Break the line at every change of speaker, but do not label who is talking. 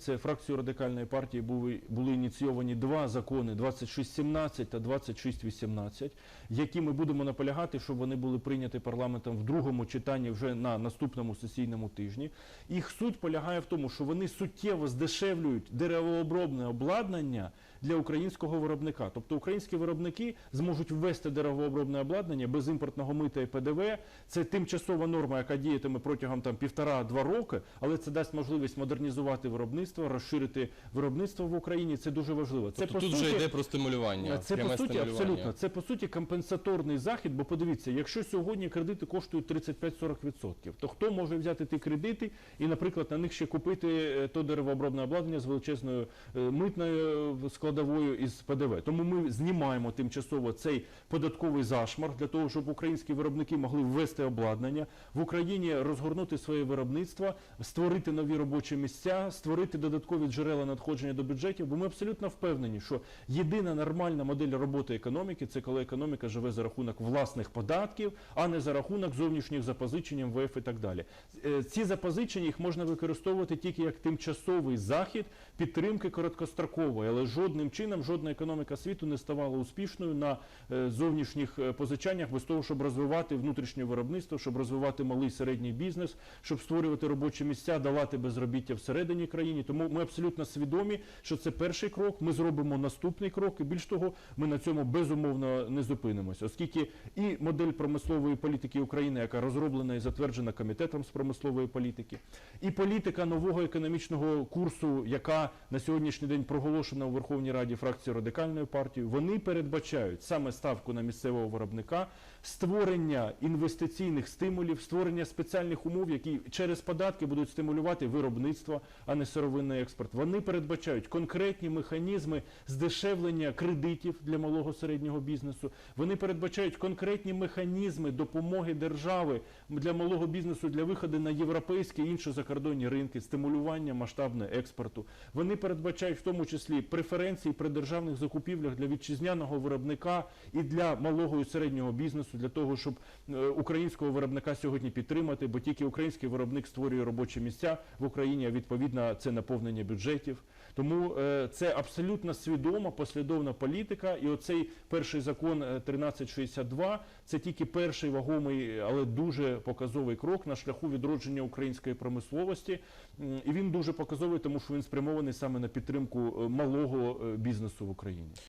Це фракцією радикальної партії були, були ініційовані два закони 2617 та 2618, які ми будемо наполягати, щоб вони були прийняті парламентом в другому читанні вже на наступному сесійному тижні. Їх суть полягає в тому, що вони суттєво здешевлюють деревообробне обладнання для українського виробника. Тобто українські виробники зможуть ввести деревообробне обладнання без імпортного мита і ПДВ. Це тимчасова норма, яка діятиме протягом там півтора-два роки, але це дасть можливість модернізувати виробництво, розширити виробництво в Україні. Це дуже важливо. Це
Тобто тут вже йде про стимулювання.
це по суті абсолютно. Це по суті компенсаторний захід. Бо подивіться, якщо сьогодні кредити коштують 35-40%, то хто може взяти ті кредити і, наприклад, на них ще купити е, то деревообробне обладнання з величезною е, митною е, складовою із ПДВ. Тому ми знімаємо тимчасово цей податковий зашмар для того, щоб українські виробники могли ввести обладнання в Україні, розгорнути своє виробництво, створити нові робочі місця, створити додаткові джерела надходження до бюджетів. Бо ми абсолютно впевнені, що єдина нормальна модель роботи економіки це коли економіка живе за рахунок власних податків, а не за рахунок зовнішніх запозичень МВФ і так далі. Е, Ці запозичення їх можна використовувати тільки як тимчасовий захід підтримки короткострокової, але жодним чином жодна економіка світу не ставала успішною на е, зовнішніх е, позичаннях без того, щоб розвивати внутрішнє виробництво, щоб розвивати малий середній бізнес, щоб створювати робочі місця, давати безробіття всередині країни. Тому ми абсолютно свідомі, що це перший крок. Ми зробимо наступний крок, і більш того, ми на цьому безумовно не зупинимося, оскільки і модель промислової політики України, яка розроблена і затверджена комітетом з промислової політики, і політика нового економічного курсу, яка на сьогоднішній день проголошена у Верховній Раді фракції радикальної партії, вони передбачають саме ставку на місцевого виробника, створення інвестиційних стимулів, створення спеціальних умов, які через податки будуть стимулювати виробництво, а не сировинний експорт. Вони передбачають конкретні механізми здешевлення кредитів для малого середнього бізнесу. Вони передбачають конкретні механізми допомоги держави для малого бізнесу для виходу на європейські і інші закордонні ринки, стимулювання масштабного експорту. Вони передбачають в тому числі преференції при державних закупівлях для вітчизняного виробника і для малого і середнього бізнесу, для того, щоб е, українського виробника сьогодні підтримати, бо тільки український виробник створює робочі місця в Україні, а відповідно це наповнення бюджетів. Тому е, це абсолютно свідома, послідовна політика. І оцей перший закон е, 1362 це тільки перший вагомий, але дуже показовий крок на шляху відродження української промисловості. І він дуже показовий, тому що він спрямований саме на підтримку е, малого е, бізнесу в Україні.